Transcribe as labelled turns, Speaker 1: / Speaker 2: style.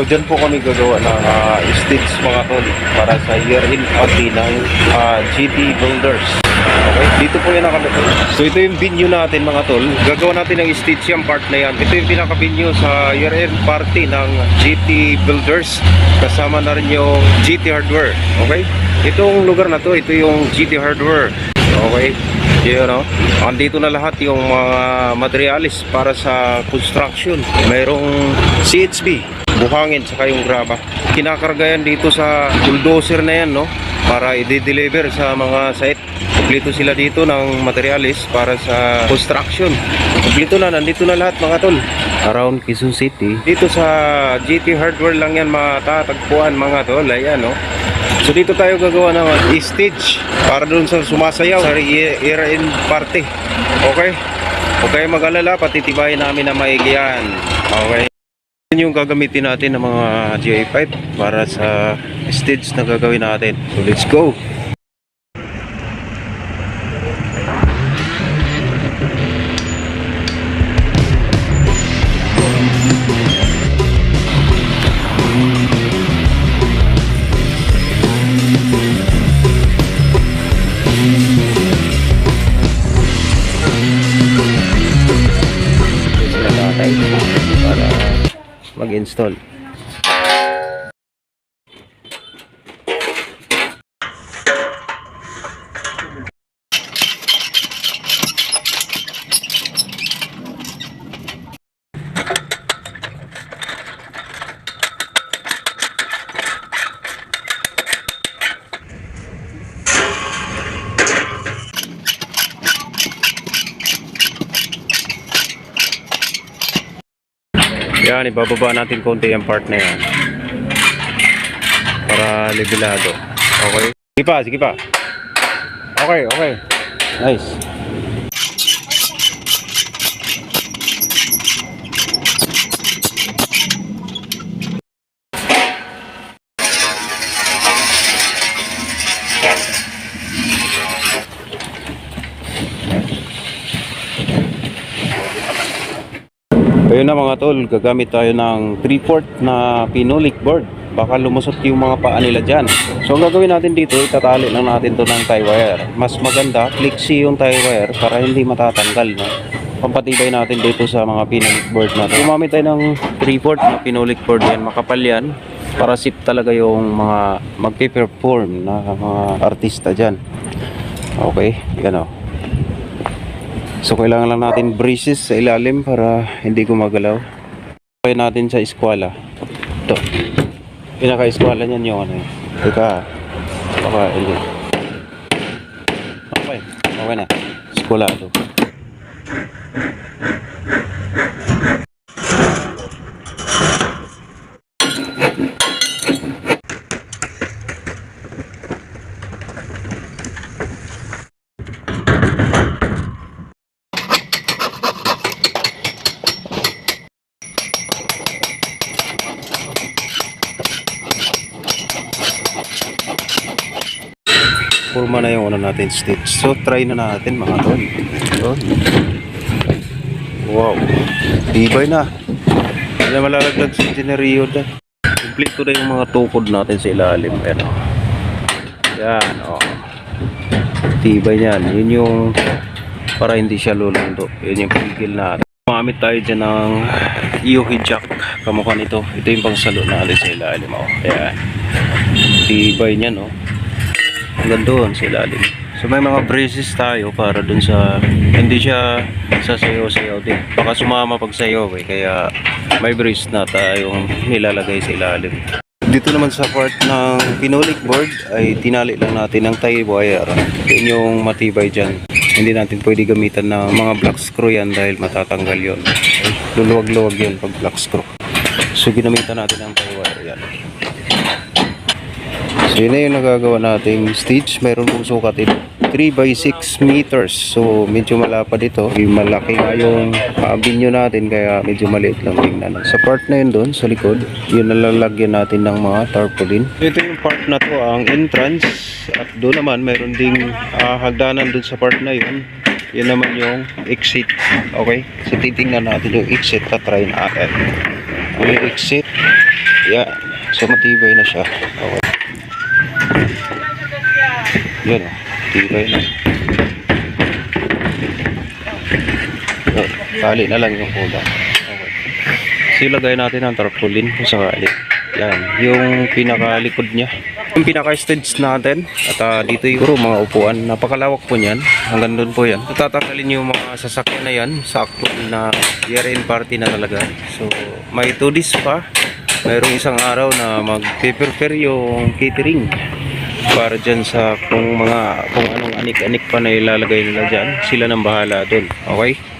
Speaker 1: So, dyan po kami gagawa ng uh, stage mga tol para sa year-end party ng ah, GT Builders. Okay, dito po yan nakalagay. So, ito yung venue natin mga tol. Gagawa natin ng stage yung part na yan. Ito yung pinaka-venue sa year-end party ng GT Builders. Kasama na rin yung GT Hardware. Okay? Itong lugar na to, ito yung GT Hardware. Okay? Yun, no? Andito na lahat yung mga materialis para sa construction. Mayroong CHB, buhangin, saka yung graba. Kinakargayan dito sa bulldozer na yan, no? Para i-deliver sa mga site. Kumplito sila dito ng materialis para sa construction. Kumplito na, nandito na lahat mga tol. Around Quezon City. Dito sa GT Hardware lang yan matatagpuan mga tol. Ayan, no? So dito tayo gagawa ng stage para doon sa sumasayaw sa year-end party. Okay? Kayo mag-alala, patitibayin namin na maigiyan. Okay? Yun yung gagamitin natin ng mga GA5 para sa stage na gagawin natin. So let's go! tatay para mag-install. Yan, ibababa natin konti ang part na yan. Para levelado. Okay? Sige pa, sige pa. Okay, okay. Nice. Ayun na mga tol, gagamit tayo ng 3-4 na pinolik board. Baka lumusot yung mga paa nila dyan. So ang gagawin natin dito, itatali lang natin to ng tie wire. Mas maganda, flexi yung tie wire para hindi matatanggal. No? Pampatibay natin dito sa mga pinolik board natin. Gumamit tayo ng 3-4 na pinolik board yan. Makapal yan para sip talaga yung mga magpe-perform na mga artista dyan. Okay, yan o. So kailangan lang natin braces sa ilalim para hindi gumagalaw. Kaya natin sa eskwela. Ito. Pinaka-eskwela niyan yung ano. eh. Teka. Baka hindi. Okay. Okay na. Eskwela ito. Forma na yung ano natin stitch. So try na natin mga tol. Wow. Tibay na. Na malalaglag sa engineerio dyan. Kompleto na yung mga tukod natin sa ilalim. Ayan o. Yan o. Tibay yan. Yun yung para hindi siya lulundo. Yun yung pigil natin. Gumamit tayo dyan ng Yohi Jack. Kamukha nito. Ito yung pangsalo natin sa ilalim. O. Ayan. Tibay niyan o hanggang doon sa ilalim. So may mga braces tayo para dun sa hindi siya sasayaw-sayaw din. Baka sumama pag sayaw eh kaya may brace na tayong nilalagay sa ilalim. Dito naman sa part ng pinolik board ay tinali lang natin ng tie wire. Yun yung matibay dyan. Hindi natin pwede gamitan ng mga black screw yan dahil matatanggal yon. Luluwag-luwag yun pag black screw. So ginamitan natin ng tie. So yun na yung nagagawa nating stitch. Mayroon pong sukatin 3 by 6 meters. So medyo malapad ito. Malaki nga yung uh, binyo natin kaya medyo maliit lang tingnan. Sa part na yun doon sa likod, yun nalalagyan natin ng mga tarpaulin. Ito yung part na to ang entrance at doon naman mayroon ding uh, hagdanan doon sa part na yun. Yun naman yung exit. Okay? So titingnan natin yung exit. Tatry natin. Ang yung exit. Yeah. So matibay na siya. Okay. Oh. Tibay na. Yan. Tali na lang yung kulang. Okay. So natin ang tarpaulin kung sakali. Yan. Yung pinakalikod niya. Yung pinaka-stage natin. At ah, dito yung puro mga upuan. Napakalawak po niyan. Hanggang doon po yan. Tatanggalin yung mga sasakyan na yan sa actual na year-end party na talaga. So may 2 days pa. Mayroong isang araw na mag-prepare yung catering para dyan sa kung mga kung anong anik-anik pa na ilalagay nila dyan. Sila nang bahala doon okay